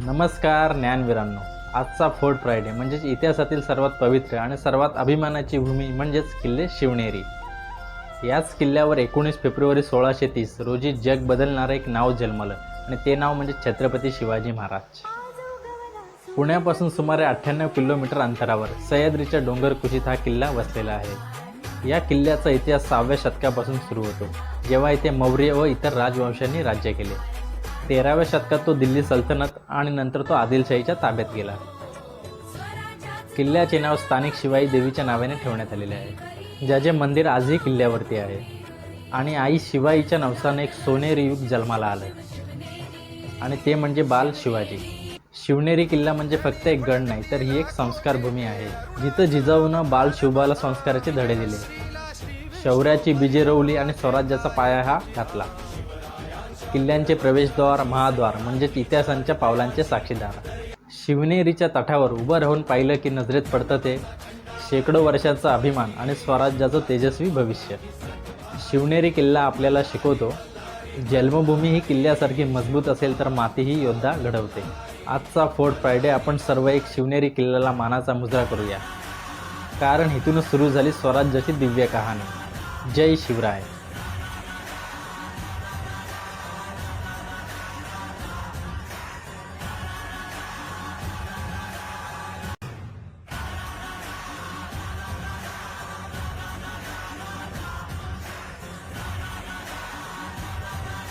नमस्कार ज्ञानवीरांनो. आजचा fort Friday म्हणजेच इतिहासातील सर्वात पवित्र आणि सर्वात अभिमानाची भूमी म्हणजेच किल्ले शिवनेरी. याच किल्ल्यावर एकोणीस फेब्रुवारी सोळाशे तीस रोजी जग बदलणारं एक नाव जन्मलं आणि ते नाव म्हणजे छत्रपती शिवाजी महाराज. पुण्यापासून सुमारे अठ्ठ्याण्णव किलोमीटर अंतरावर सह्याद्रीच्या डोंगर कुशीत हा किल्ला वसलेला आहे. या किल्ल्याचा इतिहास सहाव्या शतकापासून सुरू होतो जेव्हा इथे मौर्य व इतर राजवंशांनी राज्य केले. तेराव्या शतकात तो दिल्ली सल्तनत आणि नंतर तो आदिलशाहीच्या ताब्यात गेला. किल्ल्याचे नाव स्थानिक शिवाई देवीच्या नावाने ठेवण्यात आलेले आहे. ज्याचे मंदिर आजही किल्ल्यावरती आहे. आणि आई शिवाईच्या नवसाने एक सोनेरी युग जन्माला आलं आणि ते म्हणजे बाल शिवाजी. शिवनेरी किल्ला म्हणजे फक्त एक गड नाही तर ही एक संस्कारभूमी आहे. जिथं जिजाऊनं बाल शिवबाला संस्काराचे धडे दिले. शौर्याची बीजे रोवली आणि स्वराज्याचा पाया हा घातला. किल्ल्यांचे प्रवेशद्वार महाद्वार म्हणजेच इतिहासांच्या पावलांचे साक्षीदार. शिवनेरीच्या तटावर उभं राहून पाहिलं की नजरेत पडतं ते शेकडो वर्षाचा अभिमान आणि स्वराज्याचं तेजस्वी भविष्य. शिवनेरी किल्ला आपल्याला शिकवतो जन्मभूमी ही किल्ल्यासारखी मजबूत असेल तर मातीही योद्धा घडवते. आजचा फोर्ट फ्रायडे आपण सर्व एक शिवनेरी किल्ल्याला मानाचा मुजरा करूया. कारण इथूनच सुरू झाली स्वराज्याची दिव्य कहाणी. जय शिवराय.